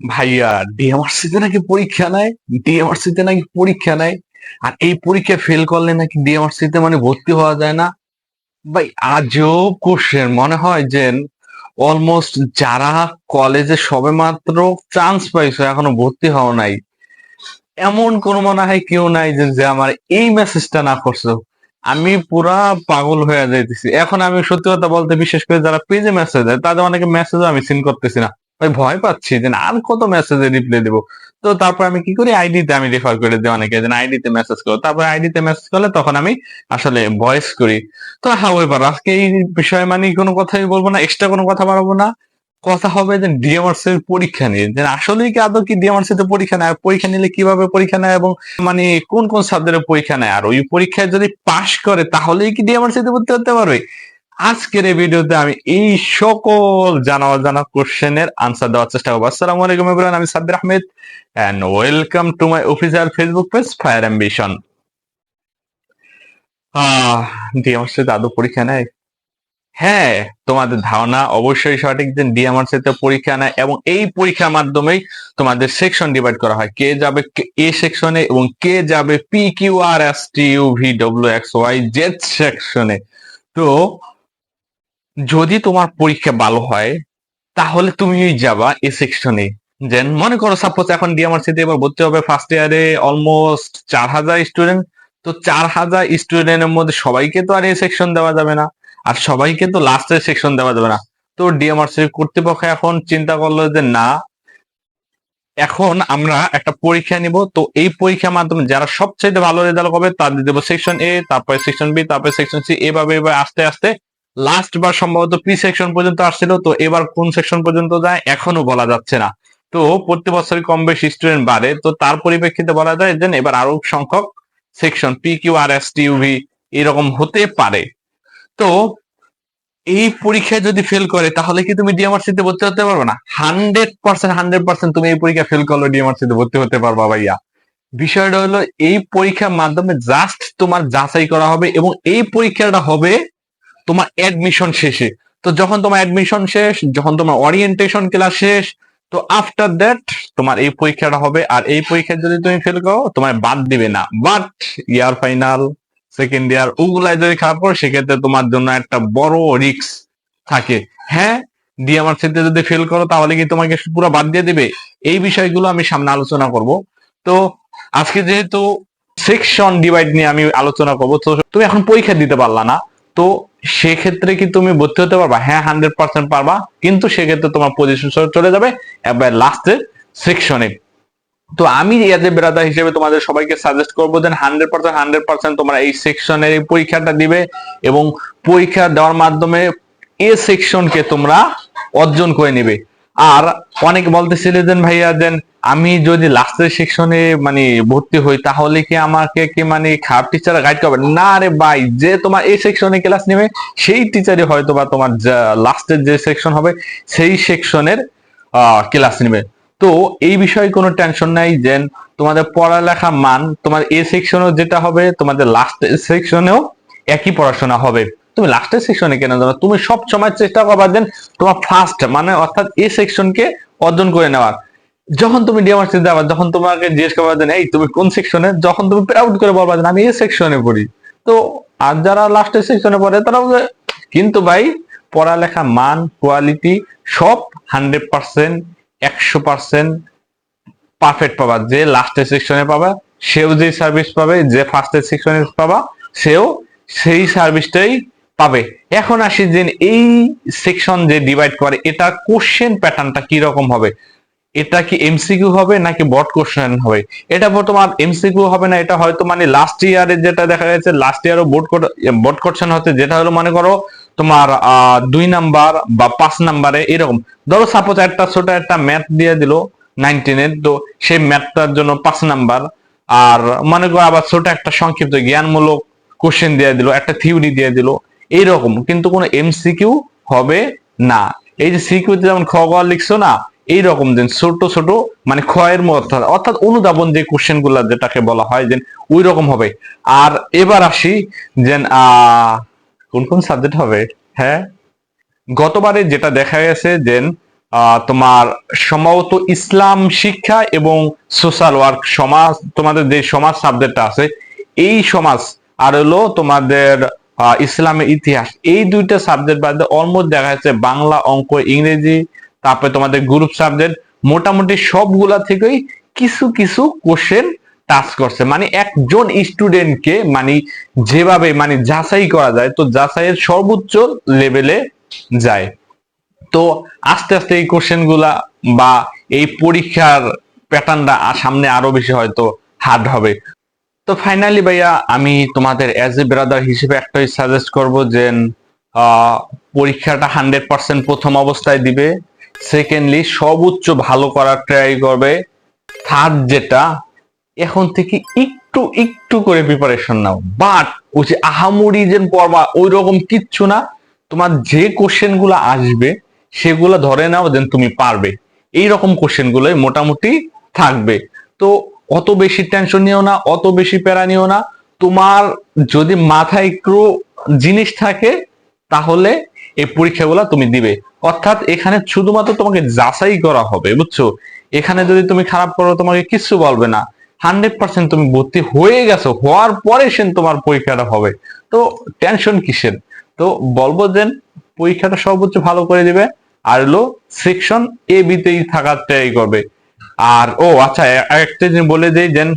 ভাইয়া ডিএমআরসিতে নাকি পরীক্ষা নেয় ডিএমআরসিতে নাকি পরীক্ষা নেয় আর এই পরীক্ষা ফেল করলে নাকি ডিএমআরসিতে মানে ভর্তি হওয়া যায় না? ভাই, আজব কোশ্চেন মনে হয় যে অলমোস্ট যারা কলেজে সবে মাত্র চান্স পাইছো, এখনও ভর্তি হওয়া নাই। এমন কোন মনে হয় কেউ নাই যে আমার এই মেসেজটা না করছ। আমি পুরা পাগল হয়ে যাইতেছি। এখন আমি সত্যি কথা বলতে, বিশেষ করে যারা পেজে মেসেজ দেয়, তাদের অনেকে মেসেজ আমি সিন করতেছি না। ভাই ভয় পাচ্ছি যে আর কত মেসেজে রিপ্লাই দেবো? তো তারপর আমি কি করি? আইডিতে আমি রেফার করে দিই অনেকে যে আইডিতে মেসেজ করো। তারপর আইডিতে মেসেজ করলে তখন আমি আসলে ভয়েস করি। তো হাওয়েভার আজকে এই বিষয়ে মানে কোনো কথাই বলব না এক্সট্রা কোনো কথা বাড়াবো না। কথা হবে যে ডিএমআরসি এর পরীক্ষা নিয়ে। যে আসলেই কি আদৌ কি ডিএমআরসি তে পরীক্ষা নেয়? পরীক্ষা নিলে কীভাবে পরীক্ষা নেয় এবং মানে কোন কোন সাবজেক্টের পরীক্ষা নেয়? আর ওই পরীক্ষায় যদি পাশ করে, তাহলেই কি ডিএমআরসি তে ভর্তি হতে পারবে? আজকের এই ভিডিওতে আমি এই সকল জানা অজানা কোশ্চেনের আনসার দেওয়ার চেষ্টা করব। আসসালামু আলাইকুম এভরিওয়ান আমি Sabbir Ahmed and welcome to my official Facebook page Fire Ambition DMRC তে আদৌ পরীক্ষা নেয় হ্যাঁ তোমাদের ধারণা অবশ্যই সঠিক যে ডিএমআরসি তে পরীক্ষা নেয় এবং এই পরীক্ষার মাধ্যমেই তোমাদের সেকশন ডিভাইড করা হয়। কে যাবে এ সেকশনে এবং কে যাবে P Q R S T U V W X Y Z সেকশনে তো যদি তোমার পরীক্ষা ভালো হয়, তাহলে তুমি যাবা এ। সেকশনে দেন মনে করো সাপোজ এখন ডিএমআরসি তে এবার ভর্তি হবে ফার্স্ট ইয়ারে অলমোস্ট চার হাজার স্টুডেন্ট তো চার হাজার স্টুডেন্টের মধ্যে সবাইকে তো আর এ সেকশন দেওয়া যাবে না। আর সবাইকে তো লাস্টের সেকশন দেওয়া যাবে না। তো ডিএমআরসি কর্তৃপক্ষ এখন চিন্তা করল যে, না, এখন আমরা একটা পরীক্ষা নিব। তো এই পরীক্ষার মাধ্যমে যারা সবচেয়ে ভালো রেজাল্ট হবে তাদের দেবো সেকশন এ তারপরে সেকশন বি তারপরে সেকশন সি এভাবে এবার আস্তে আস্তে লাস্ট বার সম্ভবত প্রি সেকশন পর্যন্ত আসছিল, তো এবার কোন সেকশন পর্যন্ত যায় এখনও বলা যাচ্ছে না। তো প্রতি বছরই কম বেশি স্টুডেন্ট বাড়ে, তো তার পরিপ্রেক্ষিতে বলা যায় যে এবার আরও সংখ্যক section P Q R S T U V এরকম হতে পারে। তো এই পরীক্ষায় যদি ফেল করে, তাহলে কি তুমি ডিএমআরসি তে ভর্তি হতে পারবে না? হান্ড্রেড পার্সেন্ট হান্ড্রেড পার্সেন্ট তুমি এই পরীক্ষা ফেল করলে ডিএমআরসি তে ভর্তি হতে পারবা ভাইয়া। বিষয়টা হলো, এই পরীক্ষার মাধ্যমে জাস্ট তোমার যাচাই করা হবে এবং এই পরীক্ষাটা হবে তোমার অ্যাডমিশন শেষে। তো যখন তোমার অ্যাডমিশন শেষ, যখন তোমার ওরিয়েন্টেশন ক্লাস শেষ, তো আফটার দ্যাট তোমার এই পরীক্ষাটা হবে। আর এই পরীক্ষা যদি তুমি ফেল করো তোমার বাদ দিবে না। But year final second year ওগুলাই যদি খারাপ করো, সেক্ষেত্রে তোমার জন্য একটা বড় রিস্ক থাকে। হ্যাঁ ডিএমআরসিতে যদি ফেল করো, তাহলে কি তোমাকে পুরো বাদ দিয়ে দিবে? এই বিষয়গুলো আমি সামনে আলোচনা করব। তো আজকে যেহেতু সেকশন ডিভাইড নিয়ে আমি আলোচনা করব, তো তুমি এখন পরীক্ষা দিতে পারলা না। তো সেক্ষেত্রে কি তুমি ভর্তি হতে পারবা? হ্যাঁ হান্ড্রেড পার্সেন্ট পারবা, কিন্তু সেক্ষেত্রে তোমার পজিশন চলে যাবে এবার লাস্টের সেকশনে তো আমি ইয়াদের বেরাদা হিসেবে তোমাদের সবাইকে সাজেস্ট করব then hundred percent hundred percent তোমরা এই সেকশনের পরীক্ষাটা দিবে এবং পরীক্ষা দেওয়ার মাধ্যমে এ সেকশনকে তোমরা অর্জন করে নিবে। আর অনেক বলতেছিলে যে, ভাইয়া, দেন আমি যদি লাস্টের সেকশনে মানে ভর্তি হই, তাহলে কি আমাকে কি মানে খারাপ টিচার গাইড করবে? না রে ভাই, যে তোমার এই সেকশনে ক্লাস নেবে, সেই টিচারই হয়তো বা তোমার লাস্টের যে সেকশন হবে, সেই সেকশনের ক্লাস নেবে। তো এই বিষয়ে কোনো টেনশন নাই যে তোমাদের পড়ালেখা মান, তোমার এ সেকশনেও যেটা হবে, তোমাদের লাস্ট সেকশনেও একই পড়াশোনা হবে। তুমি লাস্টের সেকশনে কেন জানো? তুমি সব সময় চেষ্টা করবা দেন তোমার ফার্স্ট মানে অর্থাৎ এ সেকশনকে অর্জন করে নেওয়ার। যখন তুমি ডিএমআরসি দেওয়া যখন তোমাকে জিজ্ঞেস করবা দেন, এই, তুমি কোন সেকশনে যখন তুমি প্রাউড করে বলবা দেন, আমি এ সেকশনে পড়ি। তো আর যারা লাস্টের সেকশনে পড়ে তারা কিন্তু ভাই, পড়ালেখা মান কোয়ালিটি সব হান্ড্রেড পার্সেন্ট একশো পার্সেন্ট পারফেক্ট পাবা। যে লাস্টের সেকশনে পাবা, সেও যে সার্ভিস পাবে, যে ফার্স্টের সেকশনে পাবা, সেও সেই সার্ভিসটাই পাবে। এখন আসি যে এই সেকশন যে ডিভাইড করে, এটা কোশ্চেন প্যাটার্নটা কি রকম হবে? এটা কি এমসিকিউ হবে নাকি বট কোশ্চেন হবে? এটা তোমার এমসিকিউ হবে না, এটা হয়তো মানে লাস্ট ইয়ারে যেটা দেখা গেছে লাস্ট ইয়ারও বোর্ড বোর্ড কোশ্চেন হচ্ছে, যেটা হলো মনে করো তোমার দুই নাম্বার বা পাঁচ নাম্বারে এরকম। ধরো সাপোজ একটা ছোট একটা ম্যাথ দিয়ে দিল নাইনটিনের তো সেই ম্যাথটার জন্য পাঁচ নাম্বার আর মনে করো আবার ছোট একটা সংক্ষিপ্ত জ্ঞানমূলক কোশ্চেন দিয়ে দিল, একটা থিওরি দিয়ে দিল এইরকম, কিন্তু কোনো এমসিকিউ হবে না। এই যে সিকিউতে যেমন খ লিখছো না, এইরকম যে ছোট ছোট মানে ক্ষয়ের মতো অর্থাৎ অনুধাবন যে কোশ্চেনগুলা যেটাকে বলা হয় যে ওই রকম হবে। আর এবার আসি যে কোন কোন সাবজেক্ট হবে? হ্যাঁ? গতবারে যেটা দেখা গেছে যে তোমার সম্ভবত ইসলাম শিক্ষা এবং সোশ্যাল ওয়ার্ক সমাজ, তোমাদের যে সমাজ সাবজেক্টটা আছে, এই সমাজ, আর হলো তোমাদের ইসলামের ইতিহাস। এই দুইটা সাবজেক্ট বাদে অলমোস্ট দেখা যাচ্ছে বাংলা অঙ্ক, ইংরেজি, তারপরে তোমাদের গ্রুপ সাবজেক্ট মোটামুটি সবগুলা থেকেই কিছু কিছু কোশ্চেন টাচ করছে। মানে একজন স্টুডেন্টকে মানে যেভাবে মানে যাচাই করা যায়, তো যাচাইয়ের সর্বোচ্চ লেভেলে যায়। তো আস্তে আস্তে এই কোশ্চেনগুলা বা এই পরীক্ষার প্যাটার্নটা সামনে আরও বেশি হয়তো হার্ড হবে। তো ফাইনালি ভাইয়া, আমি তোমাদের অ্যাজ এ ব্রাদার হিসেবে একটাই সাজেস্ট করব যে পরীক্ষাটা হান্ড্রেড পার্সেন্ট প্রথম অবস্থায় দিবে। সেকেন্ডলি সর্বোচ্চ ভালো করার ট্রাই করবে। থার্ড যেটা, এখন থেকে একটু একটু করে প্রিপারেশন নাও। বাট ওই যে আহামরি যে পড়বা ওই রকম কিচ্ছু না। তোমার যে কোশ্চেনগুলো আসবে, সেগুলো ধরে নাও দেন তুমি পারবে। এই রকম কোশ্চেন গুলোই মোটামুটি থাকবে। তো অত বেশি টেনশন নিও না, অত বেশি প্যারা নিও না। তোমার যদি মাথায় একটু জিনিস থাকে, তাহলে এই পরীক্ষাগুলো তুমি দিবে। অর্থাৎ এখানে শুধুমাত্র তোমাকে যাচাই করা হবে, বুঝছ? এখানে যদি তুমি খারাপ করো, তোমাকে কিছু বলবে না। হান্ড্রেড পার্সেন্ট তুমি ভর্তি হয়ে গেছো, হওয়ার পরে সে তোমার পরীক্ষাটা হবে। তো টেনশন কিসের? তো বলব যে পরীক্ষাটা সর্বোচ্চ ভালো করে দিবে, আর লো সেকশন এ বিতেই থাকার ট্রাই করবে। আর, ও আচ্ছা এ- আরেকটা জিনিস বলে দেই, দেন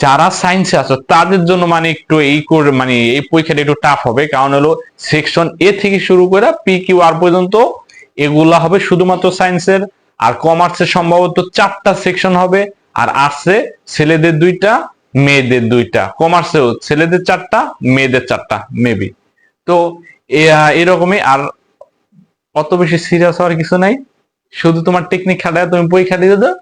যারা সায়েন্সে আছো, তাদের জন্য মানে একটু এই করে মানে এই পরীক্ষাটা একটু টাফ হবে। কারণ হলো সেকশন এ থেকে শুরু করে পি কিউ আর পর্যন্ত এগুলা হবে শুধুমাত্র সায়েন্সের আর কমার্সের সম্ভবত চারটা সেকশন হবে, আর আর্টসে ছেলেদের দুইটা, মেয়েদের দুইটা। কমার্সেও ছেলেদের চারটা, মেয়েদের চারটা মেবি তো এরকমই, আর অত বেশি সিরিয়াস হওয়ার কিছু নাই। শুধু তোমার টেকনিক খাটায় তুমি পরীক্ষা দিয়ে দাও।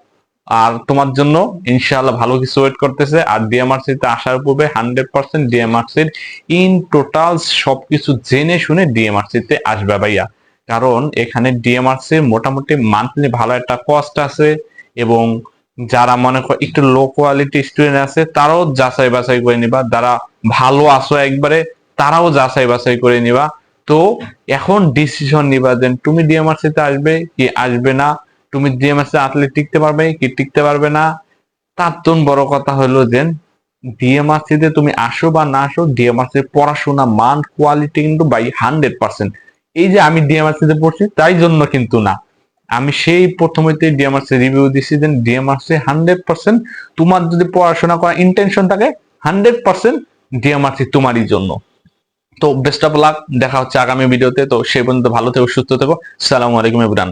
আর তোমার জন্য ইনশাআল্লাহ ভালো কিছু ওয়েট করতেছে। আর ডিএমআরসি তে আসার পূর্বে hundred percent DMRC in total সবকিছু জেনে শুনে ডিএমআরসি তে আসবে ভাইয়া। কারণ এখানে ডিএমআরসি মোটামুটি মান্থলি ভালো একটা কস্ট আছে এবং যারা মনে করো একটু লো কোয়ালিটি স্টুডেন্ট আছে, তারাও যাচাই বাছাই করে নিবা। যারা ভালো আসো একবারে, তারাও যাচাই বাছাই করে নিবা। তো এখন ডিসিশন নিবা দেন তুমি ডিএমআরসি তে আসবে কি আসবে না। তুমি ডিএমএস এ আতলে টিকতে পারবে কি টিকতে পারবে না? তার তুন বড় কথা হলো যে ডিএমআরসি তে তুমি আসো বা না আসো ডিএমআরসি পড়াশোনা মান কোয়ালিটি কিন্তু বাই হান্ড্রেড পার্সেন্ট এই যে আমি ডিএমআরসি তে পড়ছি, তাই জন্য কিন্তু না। আমি সেই প্রথমেতে ডিএমআরসি রিভিউ দিছি দেন ডিএমআরসি হান্ড্রেড পার্সেন্ট তোমার যদি পড়াশোনা করার ইন্টেনশন থাকে হান্ড্রেড পার্সেন্ট ডিএমআরসি তোমারই জন্য। তো বেস্ট অফ লাক দেখা হচ্ছে আগামী ভিডিওতে তো। সেই পর্যন্ত ভালো থেকো, সুস্থ থেকো। সালামু আলাইকুম ইবরান